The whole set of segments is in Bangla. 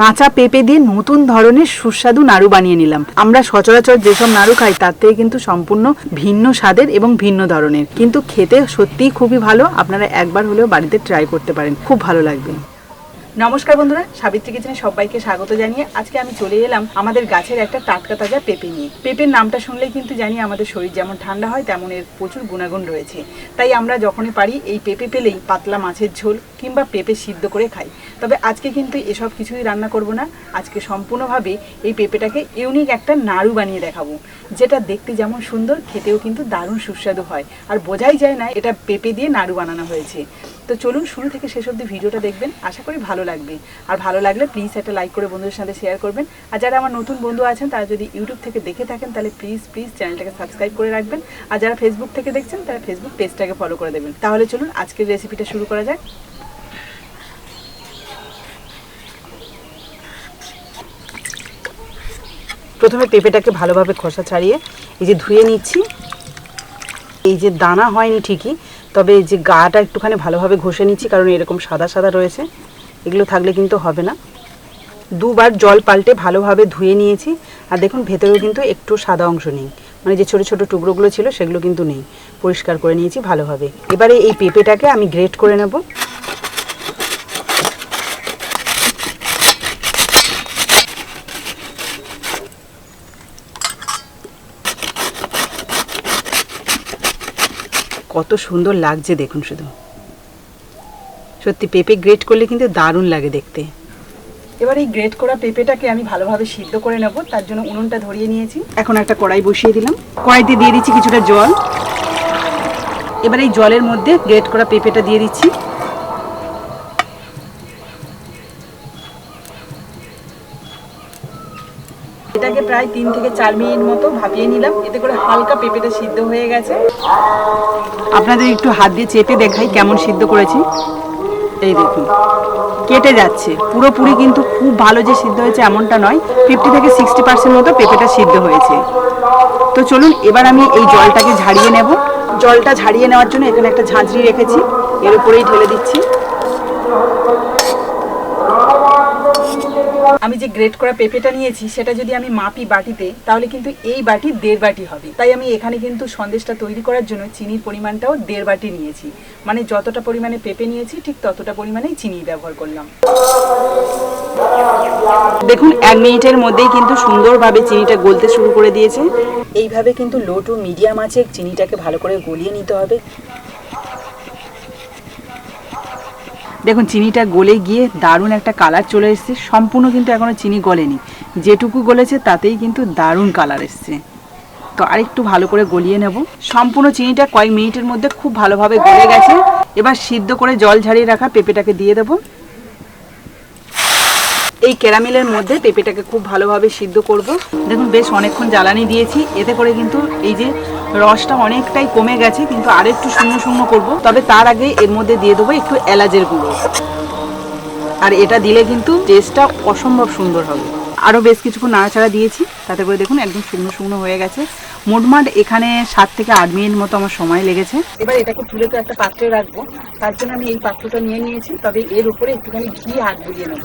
কাঁচা পেঁপে দিয়ে নতুন ধরনের সুস্বাদু নাড়ু বানিয়ে নিলাম। আমরা সচরাচর যেসব নাড়ু খাই, তার থেকে কিন্তু সম্পূর্ণ ভিন্ন স্বাদের এবং ভিন্ন ধরনের। কিন্তু খেতে সত্যিই খুবই ভালো, আপনারা একবার হলেও বাড়িতে ট্রাই করতে পারেন। খুব ভালো লাগবে। নমস্কার বন্ধুরা, সাবিত্রী কিচেনে সবাইকে স্বাগত জানিয়ে আজকে আমি চলে এলাম আমাদের গাছের একটা টাটকা তাজা পেঁপে নিয়ে। পেঁপের নামটা শুনলেই কিন্তু জানি আমাদের শরীর যেমন ঠান্ডা হয়, তেমন এর প্রচুর গুণাগুণ রয়েছে। তাই আমরা যখনই পারি, এই পেঁপে পেলেই পাতলা মাছের ঝোল কিংবা পেঁপে সিদ্ধ করে খাই। তবে আজকে কিন্তু এসব কিছুই রান্না করব না। আজকে সম্পূর্ণভাবে এই পেঁপেটাকে ইউনিক একটা নাড়ু বানিয়ে দেখাবো। যেটা দেখতে যেমন সুন্দর, খেতেও কিন্তু দারুণ সুস্বাদু হয়। আর বোঝাই যায় না এটা পেঁপে দিয়ে নাড়ু বানানো হয়েছে। তো চলুন শুরু থেকে শেষ অবধি ভিডিওটা দেখবেন। আশা করি ভালো লাগবে। আর ভালো লাগলে প্লিজ একটা লাইক করে বন্ধুদের সাথে শেয়ার করবেন। আর যারা আমার নতুন বন্ধু আছেন, তারা যদি ইউটিউব থেকে দেখে থাকেন, তাহলে প্লিজ প্লিজ চ্যানেলটাকে সাবস্ক্রাইব করে রাখবেন। আর যারা ফেসবুক থেকে দেখছেন, তারা ফেসবুক পেজটাকে ফলো করে দেবেন। তাহলে চলুন আজকের রেসিপিটা শুরু করা যাক। প্রথমে পেঁপেটাকে ভালোভাবে খোসা ছাড়িয়ে এই যে ধুয়ে নিচ্ছি। এই যে দানা হয়নি ঠিকই, তবে যে গাটা একটুখানি ভালোভাবে ঘষে নিচ্ছি, কারণ এরকম সাদা সাদা রয়েছে, এগুলো থাকলে কিন্তু হবে না। দুবার জল পাল্টে ভালোভাবে ধুয়ে নিয়েছি, আর দেখুন ভেতরেও কিন্তু একটু সাদা অংশ নেই। মানে যে ছোট ছোট টুকরোগুলো ছিল সেগুলো কিন্তু নেই। পরিষ্কার করে নিয়েছি ভালোভাবে। এবারে এই পেঁপেটাকে আমি গ্রেট করে নেব। কত সুন্দর লাগছে দেখুন শুধু। সত্যি পেঁপে গ্রেট করলে কিন্তু দারুণ লাগে দেখতে। এবার এই গ্রেট করা পেঁপেটাকে আমি ভালোভাবে সিদ্ধ করে নেব তার জন্য উনুনটা ধরিয়ে নিয়েছি। এখন একটা কড়াই বসিয়ে দিলাম। কড়াইতে দিয়ে দিচ্ছি কিছুটা জল। এবার এই জলের মধ্যে গ্রেট করা পেঁপেটা দিয়ে দিচ্ছি। প্রায় তিন থেকে চার মিনিট মতো ভাপিয়ে নিলাম। এতে করে হালকা পেঁপেটা সিদ্ধ হয়ে গেছে। আপনাদের একটু হাত দিয়ে চেপে দেখাই কেমন সিদ্ধ করেছি। এই দেখুন, কেটে যাচ্ছে। পুরোপুরি কিন্তু খুব ভালো যে সিদ্ধ হয়েছে এমনটা নয়। ফিফটি থেকে সিক্সটি পার্সেন্ট মতো পেঁপেটা সিদ্ধ হয়েছে। তো চলুন, এবার আমি এই জলটাকে ঝাড়িয়ে নেব। জলটা ঝাড়িয়ে নেওয়ার জন্য এখানে একটা ঝাঁঝরি রেখেছি। এর উপরেই ঢেলে দিচ্ছি। আমি যে গ্রেট করা পেঁপেটা নিয়েছি, সেটা যদি আমি মাপি বাটিতে, তাহলে কিন্তু এই বাটি দেড় বাটি হবে। তাই আমি এখানে কিন্তু সন্দেশটা তৈরি করার জন্য চিনির পরিমাণটাও দেড় বাটি নিয়েছি। মানে যতটা পরিমাণে পেঁপে নিয়েছি, ঠিক ততটা পরিমাণেই চিনি ব্যবহার করলাম। দেখুন, এক মিনিটের মধ্যেই কিন্তু সুন্দরভাবে চিনিটা গলতে শুরু করে দিয়েছে। এইভাবে কিন্তু লো টু মিডিয়াম আছে চিনিটাকে ভালো করে গলিয়ে নিতে হবে। দেখুন, চিনিটা গলে গিয়ে দারুণ একটা কালার চলে এসছে। সম্পূর্ণ কিন্তু এখনও চিনি গলেনি। যেটুকু গলেছে, তাতেই কিন্তু দারুণ কালার এসছে। তো আরেকটু ভালো করে গলিয়ে নেব। সম্পূর্ণ চিনিটা কয়েক মিনিটের মধ্যে খুব ভালোভাবে গলে গেছে। এবার সিদ্ধ করে জল ঝাড়িয়ে রাখা পেঁপেটাকে দিয়ে দেবো। এই ক্যারামেলের মধ্যে পেঁপেটাকে খুব ভালোভাবে সিদ্ধ করব। দেখুন, বেশ অনেকক্ষণ জ্বালানি দিয়েছি। এতে করে কিন্তু এই যে রসটা অনেকটাই কমে গেছে, কিন্তু আর একটু শূন্য শূন্য করব। তবে তার আগে এর মধ্যে দিয়ে দেবো একটু এলাচের গুঁড়ো। আর এটা দিলে কিন্তু টেস্টটা অসম্ভব সুন্দর হবে। আরও বেশ কিছুক্ষণ নাড়াচাড়া দিয়েছি। তাতে করে দেখুন, একদম শুকনো শুকনো হয়ে গেছে। মোটমাট এখানে সাত থেকে আট মিনিট মতো আমার সময় লেগেছে। এবার এটাকে তুলে তো একটা পাত্রে রাখব। তার জন্য আমি এই পাত্রটা নিয়ে নিয়েছি। তবে এর উপরে একটুখানি ঘি হাত বুলিয়ে নেব।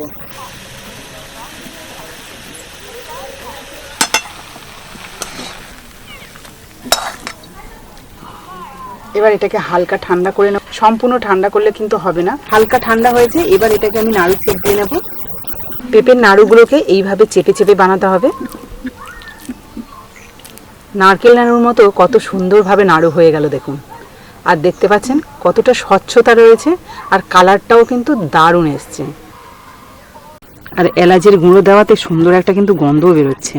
এবার এটাকে হালকা ঠান্ডা করে নেব। সম্পূর্ণ ঠান্ডা করলে কিন্তু হবে না। হালকা ঠান্ডা হয়েছে, এবার এটাকে আমি নাড়ু চেপ দিয়ে নেব। পেঁপের নাড়ুগুলোকে এইভাবে চেপে চেপে বানাতে হবে। নারকেল নাড়ুর মতো কত সুন্দরভাবে নাড়ু হয়ে গেল দেখুন। আর দেখতে পাচ্ছেন কতটা স্বচ্ছতা রয়েছে, আর কালারটাও কিন্তু দারুণ এসছে। আর এলাচের গুঁড়ো দেওয়াতে সুন্দর একটা কিন্তু গন্ধও বেরোচ্ছে।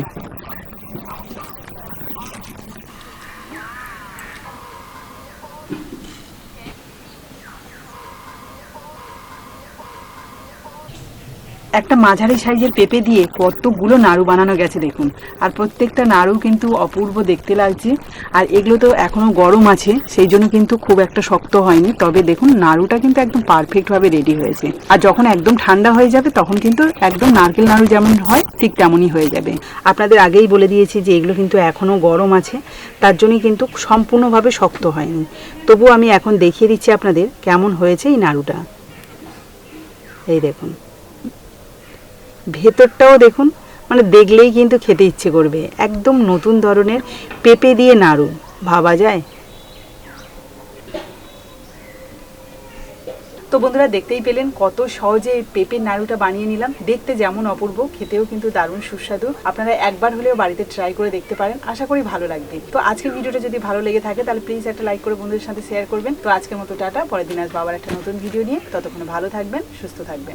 একটা মাঝারি সাইজের পেঁপে দিয়ে কতগুলো নাড়ু বানানো গেছে দেখুন। আর প্রত্যেকটা নাড়ু কিন্তু অপূর্ব দেখতে লাগছে। আর এগুলো তো এখনও গরম আছে, সেই জন্য কিন্তু খুব একটা শক্ত হয়নি। তবে দেখুন, নাড়ুটা কিন্তু একদম পারফেক্টভাবে রেডি হয়েছে। আর যখন একদম ঠান্ডা হয়ে যাবে, তখন কিন্তু একদম নারকেল নাড়ু যেমন হয়, ঠিক তেমনই হয়ে যাবে। আপনাদের আগেই বলে দিয়েছি যে এগুলো কিন্তু এখনও গরম আছে, তার জন্যই কিন্তু সম্পূর্ণভাবে শক্ত হয়নি। তবু আমি এখন দেখিয়ে দিচ্ছি আপনাদের কেমন হয়েছে এই নাড়ুটা। এই দেখুন। ভেতরটাও দেখুন মানে দেখলেই কিন্তু খেতে ইচ্ছে করবে। একদম নতুন ধরনের পেঁপে দিয়ে নাড়ু, ভাবা যায়? তো বন্ধুরা, দেখতেই পেলেন কত সহজে পেঁপের নাড়ুটা বানিয়ে নিলাম। দেখতে যেমন অপূর্ব, খেতেও কিন্তু দারুণ সুস্বাদু। আপনারা একবার হলেও বাড়িতে ট্রাই করে দেখতে পারেন। আশা করি ভালো লাগবে। তো আজকের ভিডিওটা যদি ভালো লেগে থাকে, তাহলে প্লিজ একটা লাইক করে বন্ধুদের সাথে শেয়ার করবেন। তো আজকের মতো টাটা, পরের দিন আসব আবার একটা নতুন ভিডিও নিয়ে। ততক্ষণ ভালো থাকবেন, সুস্থ থাকবেন।